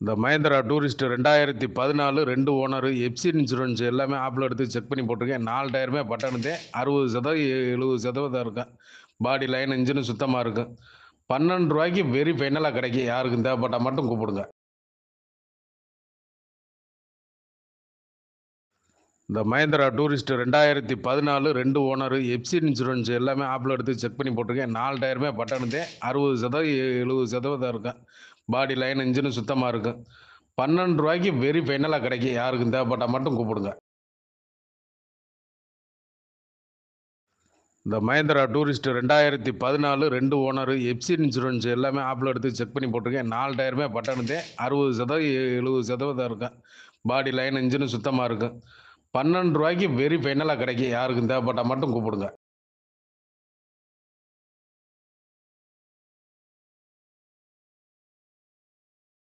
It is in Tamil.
இந்த மஹேந்திரா டூரிஸ்ட் ரெண்டாயிரத்தி பதினாலு ரெண்டு ஓனர் எப்சி இன்சூரன்ஸ் எல்லாமே ஆப்பில் எடுத்து செக் பண்ணி போட்டிருக்கேன். நாலு டயருமே பட்டனுதே அறுபது சதவீதம் எழுபது சதவீதம் இருக்கும். பாடி லைன் இன்ஜினு சுத்தமாக இருக்கும். பன்னெண்டு ரூபாய்க்கு வெரி ஃபைனலாக கிடைக்கும். யாருக்கும் தேவைப்பட்டால் மட்டும் கூப்பிடுங்க. இந்த மஹேந்திரா டூரிஸ்ட் ரெண்டாயிரத்தி பதினாலு ரெண்டு ஓனரு எப்சி இன்சூரன்ஸ் எல்லாமே ஆப்பில் எடுத்து செக் பண்ணி போட்டிருக்கேன். நாலு டயருமே பட்டனுதே அறுபது சதவீதம் எழுபது சதவீதம் இருக்கும் பாடி லைன் இன்ஜினும் சுத்தமாக இருக்கும் பன்னெண்டு ரூபாய்க்கு வெரி ஃபைனலாக கிடைக்கும். யாருக்கும் தேவைப்பட்டால் மட்டும் கூப்பிடுங்க. இந்த மஹேந்திரா டூரிஸ்ட் ரெண்டாயிரத்தி பதினாலு ரெண்டு ஓனரு எப்சி இன்சூரன்ஸ் எல்லாமே ஆப்பில் எடுத்து செக் பண்ணி போட்டிருக்கேன். நாலு டயருமே பட்டனுதே அறுபது சதவீதம் எழுபது சதவீதம் இருக்கும் பாடி லைன் இன்ஜினு சுத்தமாக இருக்கும் பன்னெண்டு ரூபாய்க்கு வெரி ஃபைனலாக கிடைக்கும் யாருக்கும் தேவைப்பட்டால் மட்டும் கூப்பிடுங்க.